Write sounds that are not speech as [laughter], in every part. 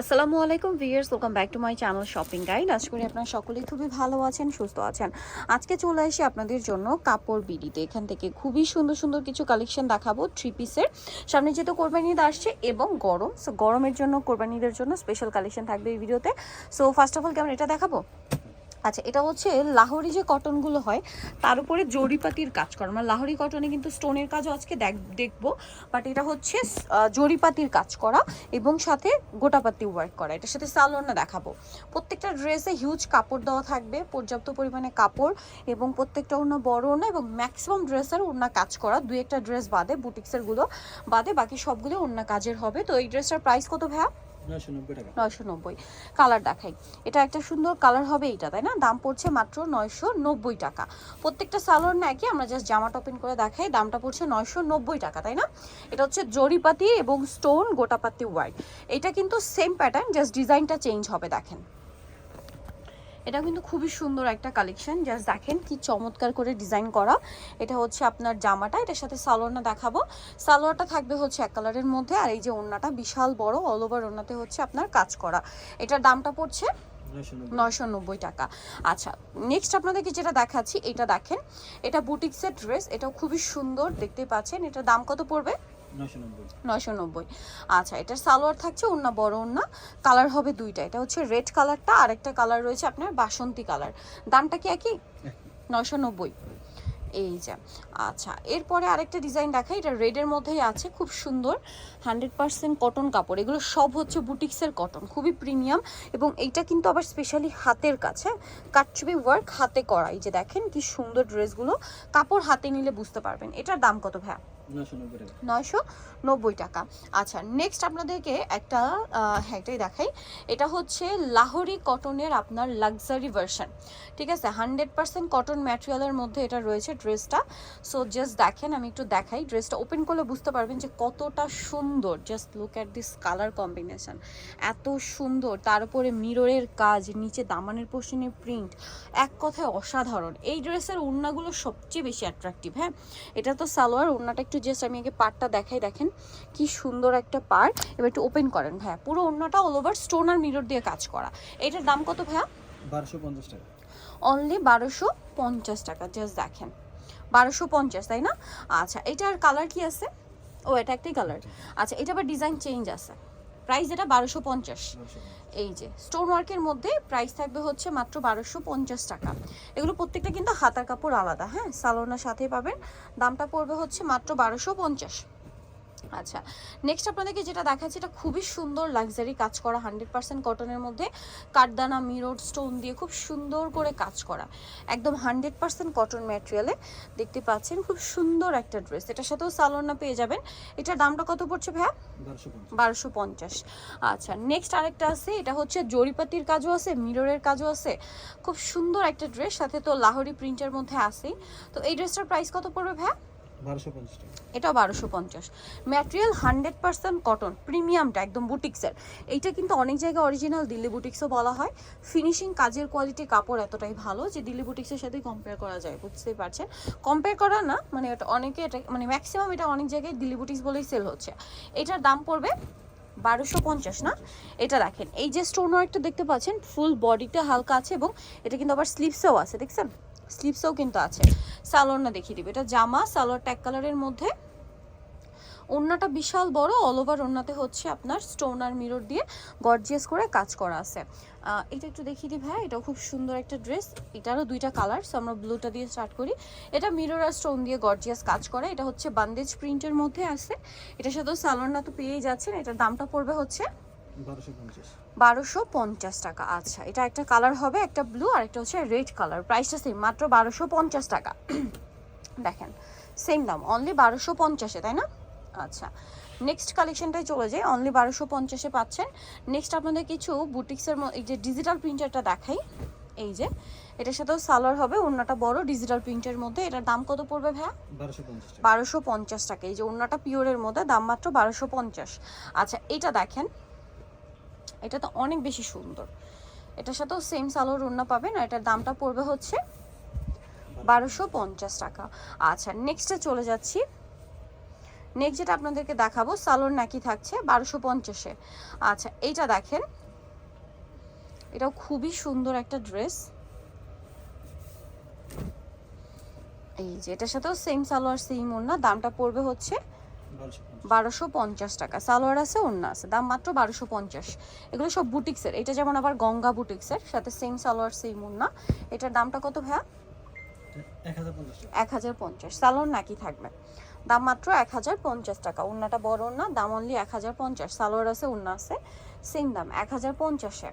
আসসালামু আলাইকুম viewers welcome back to my channel shopping guide আশা করি আপনারা সকলেই খুবই ভালো আছেন, সুস্থ আছেন। আজকে চলে আসি আপনাদের জন্য কাপড় বিডিতে। এখান থেকে খুবই সুন্দর সুন্দর কিছু কালেকশন দেখাবো থ্রি পিসের সামনে যেহেতু কোরবানি ঈদ আসছে এবং গরম সো গরমের জন্য কোরবানি ঈদের জন্য স্পেশাল কালেকশন থাকবে এই ভিডিওতে। সো ফার্স্ট অফ অল কেমন এটা দেখাবো? আচ্ছা এটা হচ্ছে লাহোরি যে কটনগুলো হয়, তার উপরে জরিপাতির কাজ করা। মানে লাহোরি কটনে কিন্তু স্টোনের কাজও আজকে দেখ, দেখব বাট এটা হচ্ছে জরিপাতির কাজ করা এবং সাথে গোটাপাতি ওয়ার্ক করা। এটার সাথে সালোয়ারটা দেখাবো। প্রত্যেকটা ড্রেসে হিউজ কাপড় দেওয়া থাকবে, পর্যাপ্ত পরিমাণে কাপড় এবং প্রত্যেকটা ওড়না বড় ওড়না এবং ম্যাক্সিমাম ড্রেসের ওড়না কাজ করা। দুই একটা ড্রেস বাদে বুটিক্সেরগুলো বাদে, বাকি সবগুলো ওড়না কাজের হবে। তো এই ড্রেসটার প্রাইস কত ভাইয়া? নয়শো নব্বই কালার দেখাই। এটা একটা সুন্দর কালার হবে এইটা, তাই না? দাম পড়ছে মাত্র নয়শো নব্বই টাকা। প্রত্যেকটা সালোয়ার না একই, আমরা জাস্ট জামা টপিন করে দেখাই, দামটা পড়ছে নয়শো নব্বই টাকা, তাই না? এটা হচ্ছে জরিপাতি এবং স্টোন গোটাপাতি ওয়ার্ড এটা কিন্তু সেম প্যাটার্ন জাস্ট ডিজাইনটা চেঞ্জ হবে, দেখেন। এটা কিন্তু খুবই সুন্দর একটা কালেকশন জাস্ট দেখেন কি চমৎকার করে ডিজাইন করা। এটা হচ্ছে আপনার জামাটা এটার সাথে সালোয়ারটা দেখাবো। সালোয়ারটা থাকবে হচ্ছে এক কালারের মধ্যে আর এই যে ওড়নাটা বিশাল বড় অল ওভার ওড়নাতে হচ্ছে আপনার কাজ করা। এটার দামটা পড়ছে নয়শো নব্বই। টাকা। আচ্ছা নেক্সট আপনাদেরকে যেটা দেখাচ্ছি এটা দেখেন। এটা বুটিক্সের ড্রেস এটাও খুবই সুন্দর দেখতে পাচ্ছেন। এটার দাম কত পড়বে? নয়শো নব্বই। আচ্ছা এটার সালোয়ার থাকছে ওন্না বড় ওন্না কালার হবে দুইটা। এটা হচ্ছে রেড কালারটা আর একটা কালার রয়েছে আপনার বাসন্তী কালার। দামটা কি একই? নয়শো নব্বই। এই যে আচ্ছা এরপরে আরেকটা ডিজাইন দেখাই। এটা রেডের মধ্যেই আছে খুব সুন্দর। হান্ড্রেড পার্সেন্ট কটন কাপড়। এগুলো সব হচ্ছে বুটিক্সের কটন খুবই প্রিমিয়াম। এবং এইটা কিন্তু আবার স্পেশালি হাতের কাছে। কাটছবি ওয়ার্ক হাতে করা। এই যে দেখেন কি সুন্দর ড্রেসগুলো কাপড় হাতে নিলে বুঝতে পারবেন। এটার দাম কত ভাইয়া? নয়শো নব্বই টাকা। আচ্ছা নেক্সট আপনাদেরকে একটা হ্যাঁ এটাই দেখাই। এটা হচ্ছে লাহোরি কটনের আপনার লাক্সারি ভার্সন ঠিক আছে? হান্ড্রেড পার্সেন্ট কটন ম্যাটেরিয়ালের মধ্যে এটা রয়েছে ড্রেসটা। সো জাস্ট দেখেন, আমি একটু দেখাই। ড্রেসটা ওপেন করলে বুঝতে পারবেন যে কতটা সুন্দর। Just look at this colour combination এত সুন্দর। তার উপরে মিররের কাজ, নিচে দামানের পোর্শনের প্রিন্ট এক কথায় অসাধারণ। এই ড্রেসের ওড়নাগুলো সবচেয়ে বেশি অ্যাট্রাকটিভ হ্যাঁ? এটা তো সালোয়ার, ওড়নাটা একটু জাস্ট আমি আগে পার্টটা দেখাই দেখেন কি সুন্দর একটা পার্ট এবার একটু ওপেন করেন ভাইয়া। পুরো অন্যটা অল ওভার স্টোন আর মিরর দিয়ে কাজ করা। এটার দাম কত ভাইয়া? বারোশো পঞ্চাশ টাকা। অনলি বারোশো পঞ্চাশ টাকা জাস্ট দেখেন। বারোশো পঞ্চাশ তাই না? আচ্ছা এটার কালার কি আছে? ও এটা একটাই কালার আচ্ছা এটা আবার ডিজাইন চেঞ্জ আছে। প্রাইস এটা বারোশো পঞ্চাশ। এই যে স্টোন ওয়ার্কের মধ্যে প্রাইস থাকবে হচ্ছে মাত্র বারোশো পঞ্চাশ টাকা। এগুলো প্রত্যেকটা কিন্তু হাতার কাপড় আলাদা হ্যাঁ? সালোনার সাথে পাবেন। দামটা পড়বে হচ্ছে মাত্র বারোশো পঞ্চাশ। আচ্ছা নেক্সট আপনাদেরকে যেটা দেখাচ্ছি এটা খুবই সুন্দর লাক্সারি কাজ করা হান্ড্রেড পার্সেন্ট কটনের মধ্যে। কাঠদানা মিরর স্টোন দিয়ে খুব সুন্দর করে কাজ করা। একদম হান্ড্রেড পার্সেন্ট কটন ম্যাটেরিয়ালে দেখতে পাচ্ছেন খুব সুন্দর একটা ড্রেস এটার সাথেও সালোনা পেয়ে যাবেন। এটার দামটা কত পড়ছে ভাইয়া? বারোশো পঞ্চাশ। আচ্ছা নেক্সট আরেকটা আছে এটা হচ্ছে জরিপাতির কাজও আছে মিররের কাজও আছে। খুব সুন্দর একটা ড্রেস সাথে তো লাহোরি প্রিন্টের মধ্যে আছে তো এই ড্রেসটার প্রাইস কত পড়বে ভাইয়া? টাকা এটাও বারোশো পঞ্চাশ। ম্যাটেরিয়াল হান্ড্রেড পার্সেন্ট কটন প্রিমিয়ামটা একদম বুটিক্সের। এইটা কিন্তু অনেক জায়গায় অরিজিনাল দিল্লি বুটিক্সও বলা হয়। ফিনিশিং কাজের কোয়ালিটি কাপড় এতটাই ভালো যে দিল্লি বুটিক্সের সাথে কম্পেয়ার করা যায়, বুঝতেই পারছেন? কম্পেয়ার করা না মানে এটা অনেকে এটা মানে ম্যাক্সিমাম এটা অনেক জায়গায় দিল্লি বুটিক্স বলেই সেল হচ্ছে। এটার দাম পড়বে বারোশো পঞ্চাশ, না? এটা দেখেন, এই যে স্টোন ওয়ার্কটা দেখতে পাচ্ছেন ফুল বডিতে হালকা আছে এবং এটা কিন্তু আবার স্লিপসেও আছে, দেখছেন? স্লিপসেও কিন্তু আছে। সালোয়ারটা দেখিয়ে দিবে। এটা জামা, সালোয়ার ট্যাগ কালারের মধ্যে। ওড়নাটা বিশাল বড় অল ওভার ওড়নাতে হচ্ছে আপনার স্টোন আর মিরর দিয়ে গর্জিয়াস করে কাজ করা আছে। এটা একটু দেখিয়ে দিই ভাই, এটাও খুব সুন্দর একটা ড্রেস এটারও দুইটা কালার সো আমরা ব্লুটা দিয়ে স্টার্ট করি। এটা মিরর আর স্টোন দিয়ে গর্জিয়াস কাজ করে। এটা হচ্ছে বান্দেজ প্রিন্টের মধ্যে আছে। এটার সাথেও সালোয়ারটা তো পেয়েই যাচ্ছেন। এটার দামটা পড়বে হচ্ছে বারোশো পঞ্চাশ। টাকা। আচ্ছা এটা একটা কালার হবে একটা ব্লু আর একটা হচ্ছে রেড কালার প্রাইসটা সেম মাত্র বারোশো পঞ্চাশ টাকা। [clears throat] দেখেন সেম দাম অনলি বারোশো পঞ্চাশে তাই না? আচ্ছা নেক্সট কালেকশনটাই চলে যায় অনলি বারোশো পঞ্চাশে পাচ্ছেন। নেক্সট আপনাদের কিছু বুটিক্সের এই যে ডিজিটাল প্রিন্টারটা দেখাই। এই যে এটার সাথেও সালোয়ার হবে অন্যটা বড় ডিজিটাল প্রিন্টের মধ্যে। এটার দাম কত পড়বে ভাইয়া? বারোশো পঞ্চাশ টাকা। এই যে অন্যটা পিওরের মধ্যে দাম মাত্র বারোশো পঞ্চাশ। আচ্ছা এটা দেখেন এটা তো অনেক বেশি সুন্দর। এটার সাথেও সেম সালোয়ার ওড়না পাবেন আর এটার দামটা পড়বে হচ্ছে বারোশো পঞ্চাশ টাকা। আচ্ছা নেক্সটে চলে যাচ্ছি। নেক্সট যেটা আপনাদেরকে দেখাবো সালোর নাকি থাকছে বারোশো পঞ্চাশে। আচ্ছা এইটা দেখেন। এটাও খুবই সুন্দর একটা ড্রেস এই যে, এটার সাথেও সেম সালোয়ার সেম ওড়না, দামটা পড়বে হচ্ছে বারোশো পঞ্চাশ। টাকা। সালোয়ার আছে ওড়না আছে দাম মাত্র বারোশো পঞ্চাশ। এগুলো সব বুটিক্সের এটা যেমন আবার গঙ্গা বুটিক্সের সাথে সেম সালোয়ার সেম ওড়না। এটার দামটা কত ভাইয়া? এক হাজার পঞ্চাশ সালোয়ার নাকি থাকবে? দাম মাত্র এক হাজার পঞ্চাশ টাকা। ওড়নাটা বড় ওড়না দাম অনলি এক হাজার পঞ্চাশ। সালোয়ার আছে ওড়না আছে সেম দাম। এক হাজার পঞ্চাশে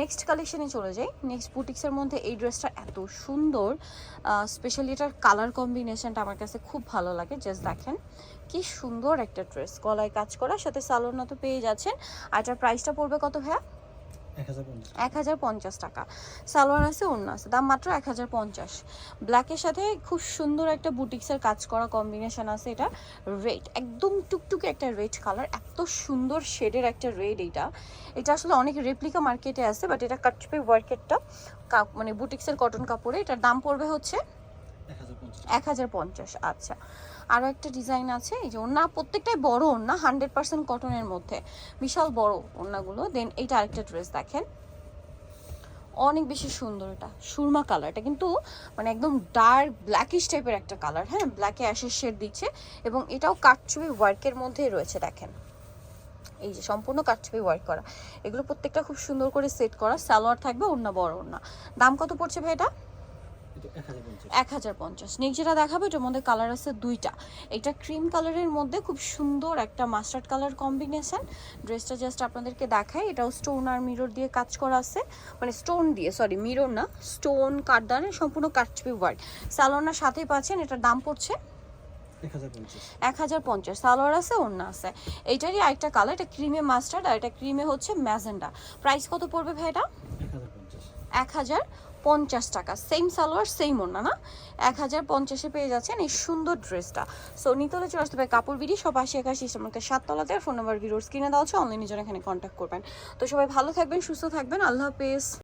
নেক্সট কালেকশনে চলে যাই। নেক্সট বুটিক্সের মধ্যে এই ড্রেসটা এত সুন্দর। স্পেশালি এটার কালার কম্বিনেশনটা আমার কাছে খুব ভালো লাগে। জাস্ট দেখেন কি সুন্দর একটা ড্রেস গলায় কাজ করা সাথে সালোনা তো পেয়ে যাচ্ছেন। আর এটার প্রাইসটা পড়বে কত ভাইয়া? এক হাজার পঞ্চাশ। টাকা। সালোয়ার আছে, ওড়না আছে, দাম মাত্র এক হাজার পঞ্চাশ। ব্ল্যাকের সাথে খুব সুন্দর একটা বুটিক্সের কাজ করা কম্বিনেশন আছে এটা। রেড একদম টুকটুকে একটা রেড কালার এত সুন্দর শেডের একটা রেড এটা। এটা আসলে অনেক রেপ্লিকা মার্কেটে আছে বাট এটা কাটপে ওয়ার্কেটটা মানে বুটিক্সের কটন কাপড়ে, এটার দাম পড়বে হচ্ছে এক হাজার পঞ্চাশ আচ্ছা। আরও একটা ডিজাইন আছে, এই যে ওনা প্রত্যেকটাই বড় ওনা হান্ড্রেড পার্সেন্ট কটনের মধ্যে। বিশাল বড় ওনাগুলো দেন এইটা আরেকটা ড্রেস দেখেন। অনেক বেশি সুন্দর এটা, সুরমা কালার এটা কিন্তু মানে একদম ডার্ক ব্ল্যাকিশ টাইপের একটা কালার হ্যাঁ? ব্ল্যাকে অ্যাশের শেড দিচ্ছে এবং এটাও কাটছবি ওয়ার্কের মধ্যেই রয়েছে, দেখেন। এই যে সম্পূর্ণ কাটছবি ওয়ার্ক করা। এগুলো প্রত্যেকটা খুব সুন্দর করে সেট করা। সালোয়ার থাকবে, ওড়না বড় ওড়না। দাম কত পড়ছে ভাই এটা? এক হাজার পঞ্চাশ। যেটা দেখাবো এটার মধ্যে কালার আছে দুইটা। এটা ক্রিম কালারের মধ্যে খুব সুন্দর একটা মাস্টার্ড কালার কম্বিনেশন ড্রেসটা জাস্ট আপনাদেরকে দেখাই এটাও স্টোন আর মিরর দিয়ে কাজ করা আছে। মানে স্টোন দিয়ে সরি মিরর না স্টোন কাঠদানে সম্পূর্ণ কাটছবি ওয়ার্ক সালোনার সাথেই পাচ্ছেন এটার দাম পড়ছে এক হাজার পঞ্চাশ। সালোয়ার আছে ওড়না আছে। এইটারই আরেকটা কালার এটা ক্রিমে মাস্টার্ড আর এটা ক্রিমে হচ্ছে ম্যাজেন্ডা। প্রাইস কত পড়বে ভাই এটা? এক হাজার। পঞ্চাশ টাকা। সেম সালোয়ার সেম ওনা না? এক হাজার পঞ্চাশে পেয়ে যাচ্ছেন এই সুন্দর ড্রেসটা। সো নিতলে চলে আসতে পারে কাপড় বিড়ি, সব আশি একাশি আমাকে সাততলাতে ফোন নাম্বার ভিডিওর স্ক্রিনে দেওয়া আছে অনলাইনে জন্য এখানে কন্ট্যাক্ট করবেন। তো সবাই ভালো থাকবেন, সুস্থ থাকবেন, আল্লাহ হাফেজ।